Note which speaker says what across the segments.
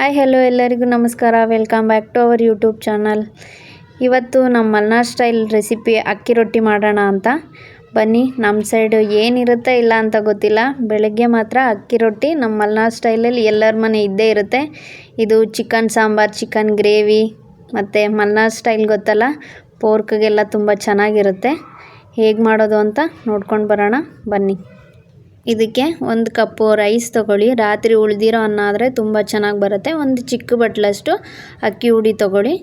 Speaker 1: Hi hello ಎಲ್ಲರಿಗೂ ನಮಸ್ಕಾರ. Welcome back to our YouTube channel ಇವತ್ತು ನಮ್ಮ ಮಲ್ನಾಡ್ ಸ್ಟೈಲ್ ರೆಸಿಪಿ ಅಕ್ಕಿ ರೊಟ್ಟಿ ಮಾಡೋಣ ಅಂತ. ಬನ್ನಿ ನಮ್ಮ ಸೈಡು ಏನಿರುತ್ತೆ ಇಲ್ಲ ಅಂತ ಗೊತ್ತಿಲ್ಲ. ಬೆಳಗ್ಗೆ ಮಾತ್ರ ಅಕ್ಕಿ ರೊಟ್ಟಿ ನಮ್ಮ ಮಲ್ನಾಡ್ ಸ್ಟೈಲಲ್ಲಿ ಎಲ್ಲರ ಮನೆ ಇದ್ದೇ ಇರುತ್ತೆ. ಇದು ಚಿಕನ್ ಸಾಂಬಾರು ಚಿಕನ್ ಗ್ರೇವಿ ಮತ್ತು ಮಲ್ನಾಡ್ ಸ್ಟೈಲ್ ಗೊತ್ತಲ್ಲ? ಪೋರ್ಕ್ಗೆಲ್ಲ ತುಂಬ ಚೆನ್ನಾಗಿರುತ್ತೆ. ಹೇಗೆ ಮಾಡೋದು ಅಂತ ನೋಡ್ಕೊಂಡು ಬರೋಣ. ಬನ್ನಿ. ಇದಕ್ಕೆ ಒಂದು ಕಪ್ಪು ರೈಸ್ ತೊಗೊಳ್ಳಿ. ರಾತ್ರಿ ಉಳಿದಿರೋ ಅನ್ನ ಆದರೆ ತುಂಬ ಚೆನ್ನಾಗಿ ಬರುತ್ತೆ. ಒಂದು ಚಿಕ್ಕ ಬಟ್ಲಷ್ಟು ಅಕ್ಕಿ ಹುಡಿ ತೊಗೊಳ್ಳಿ.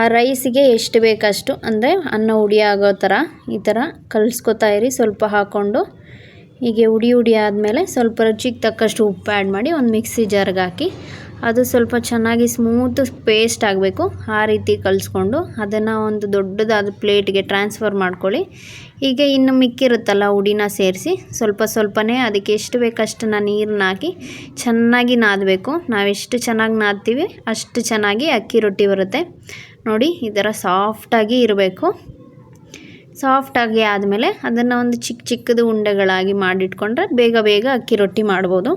Speaker 1: ಆ ರೈಸಿಗೆ ಎಷ್ಟು ಬೇಕಷ್ಟು, ಅಂದರೆ ಅನ್ನ ಹುಡಿ ಆಗೋ ಥರ ಈ ಥರ ಕಲಿಸ್ಕೊತಾ ಇರಿ. ಸ್ವಲ್ಪ ಹಾಕ್ಕೊಂಡು ಹೀಗೆ ಉಡಿ ಉಡಿ ಆದಮೇಲೆ ಸ್ವಲ್ಪ ರುಚಿಗೆ ತಕ್ಕಷ್ಟು ಉಪ್ಪು ಆ್ಯಡ್ ಮಾಡಿ ಒಂದು ಮಿಕ್ಸಿ ಜಾರ್ಗೆ ಹಾಕಿ. ಅದು ಸ್ವಲ್ಪ ಚೆನ್ನಾಗಿ ಸ್ಮೂತ್ ಪೇಸ್ಟ್ ಆಗಬೇಕು. ಆ ರೀತಿ ಕಲಿಸ್ಕೊಂಡು ಅದನ್ನು ಒಂದು ದೊಡ್ಡದಾದ ಪ್ಲೇಟ್ಗೆ ಟ್ರಾನ್ಸ್ಫರ್ ಮಾಡ್ಕೊಳ್ಳಿ. ಈಗ ಇನ್ನು ಮಿಕ್ಕಿರುತ್ತಲ್ಲ ಉಡಿನ ಸೇರಿಸಿ, ಸ್ವಲ್ಪ ಸ್ವಲ್ಪನೇ ಅದಕ್ಕೆ ಎಷ್ಟು ಬೇಕಷ್ಟನ್ನು ನೀರನ್ನ ಹಾಕಿ ಚೆನ್ನಾಗಿ ನಾದಬೇಕು. ನಾವೆಷ್ಟು ಚೆನ್ನಾಗಿ ನಾದ್ತೀವಿ ಅಷ್ಟು ಚೆನ್ನಾಗಿ ಅಕ್ಕಿ ರೊಟ್ಟಿ ಬರುತ್ತೆ. ನೋಡಿ, ಈ ಥರ ಸಾಫ್ಟಾಗಿ ಇರಬೇಕು. ಸಾಫ್ಟಾಗಿ ಆದಮೇಲೆ ಅದನ್ನು ಒಂದು ಚಿಕ್ಕ ಚಿಕ್ಕದು ಉಂಡೆಗಳಾಗಿ ಮಾಡಿಟ್ಕೊಂಡ್ರೆ ಬೇಗ ಬೇಗ ಅಕ್ಕಿ ರೊಟ್ಟಿ ಮಾಡ್ಬೋದು.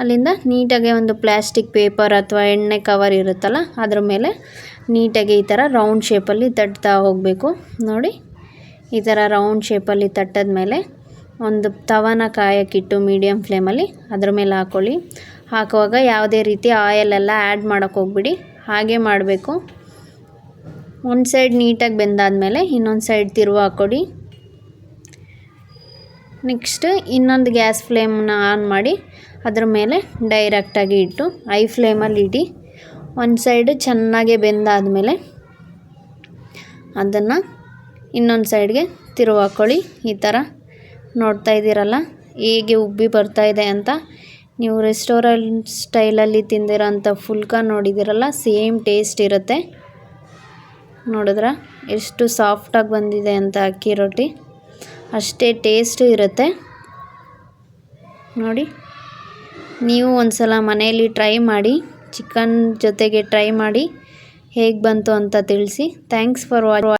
Speaker 1: ಅಲ್ಲಿಂದ ನೀಟಾಗಿ ಒಂದು ಪ್ಲ್ಯಾಸ್ಟಿಕ್ ಪೇಪರ್ ಅಥವಾ ಎಣ್ಣೆ ಕವರ್ ಇರುತ್ತಲ್ಲ, ಅದ್ರ ಮೇಲೆ ನೀಟಾಗಿ ಈ ಥರ ರೌಂಡ್ ಶೇಪಲ್ಲಿ ತಟ್ತಾ ಹೋಗಬೇಕು. ನೋಡಿ, ಈ ಥರ ರೌಂಡ್ ಶೇಪಲ್ಲಿ ತಟ್ಟದ ಮೇಲೆ ಒಂದು ತವನ ಕಾಯಕ್ಕಿಟ್ಟು ಮೀಡಿಯಮ್ ಫ್ಲೇಮಲ್ಲಿ ಅದ್ರ ಮೇಲೆ ಹಾಕ್ಕೊಳ್ಳಿ ಹಾಕುವಾಗ ಯಾವುದೇ ರೀತಿ ಆಯಲೆಲ್ಲ ಆ್ಯಡ್ ಮಾಡೋಕ್ಕೆ ಹೋಗ್ಬಿಡಿ. ಹಾಗೆ ಮಾಡಬೇಕು. ಒಂದು ಸೈಡ್ ನೀಟಾಗಿ ಬೆಂದಾದಮೇಲೆ ಇನ್ನೊಂದು ಸೈಡ್ ತಿರುವು ಹಾಕ್ಕೊಡಿ. ನೆಕ್ಸ್ಟ್ ಇನ್ನೊಂದು ಗ್ಯಾಸ್ ಫ್ಲೇಮನ್ನ ಆನ್ ಮಾಡಿ, ಅದ್ರ ಮೇಲೆ ಡೈರೆಕ್ಟಾಗಿ ಇಟ್ಟು ಐ ಫ್ಲೇಮಲ್ಲಿ ಇಡಿ. ಒಂದು ಸೈಡು ಚೆನ್ನಾಗೆ ಬೆಂದಾದಮೇಲೆ ಅದನ್ನು ಇನ್ನೊಂದು ಸೈಡ್ಗೆ ತಿರುವು ಹಾಕ್ಕೊಳ್ಳಿ ಈ ಥರ ನೋಡ್ತಾ ಇದ್ದೀರಲ್ಲ, ಹೇಗೆ ಉಬ್ಬಿ ಬರ್ತಾ ಇದೆ ಅಂತ. ನೀವು ರೆಸ್ಟೋರೆಂಟ್ ಸ್ಟೈಲಲ್ಲಿ ತಿಂದಿರೋಂಥ ಫುಲ್ಕ ನೋಡಿದ್ದೀರಲ್ಲ, ಸೇಮ್ ಟೇಸ್ಟ್ ಇರುತ್ತೆ. ನೋಡಿದ್ರ? ಎಷ್ಟು ಸಾಫ್ಟಾಗಿ ಬಂದಿದೆ ಅಂತ ಅಕ್ಕಿ ರೊಟ್ಟಿ. ಅಷ್ಟೇ ಟೇಸ್ಟು ಇರುತ್ತೆ. ನೋಡಿ, ನೀವು ಒಂದು ಸಲ ಮನೆಯಲ್ಲಿ ಟ್ರೈ ಮಾಡಿ, ಚಿಕನ್ ಜೊತೆಗೆ ಟ್ರೈ ಮಾಡಿ ಹೇಗೆ ಬಂತು ಅಂತ ತಿಳಿಸಿ. Thanks for watch.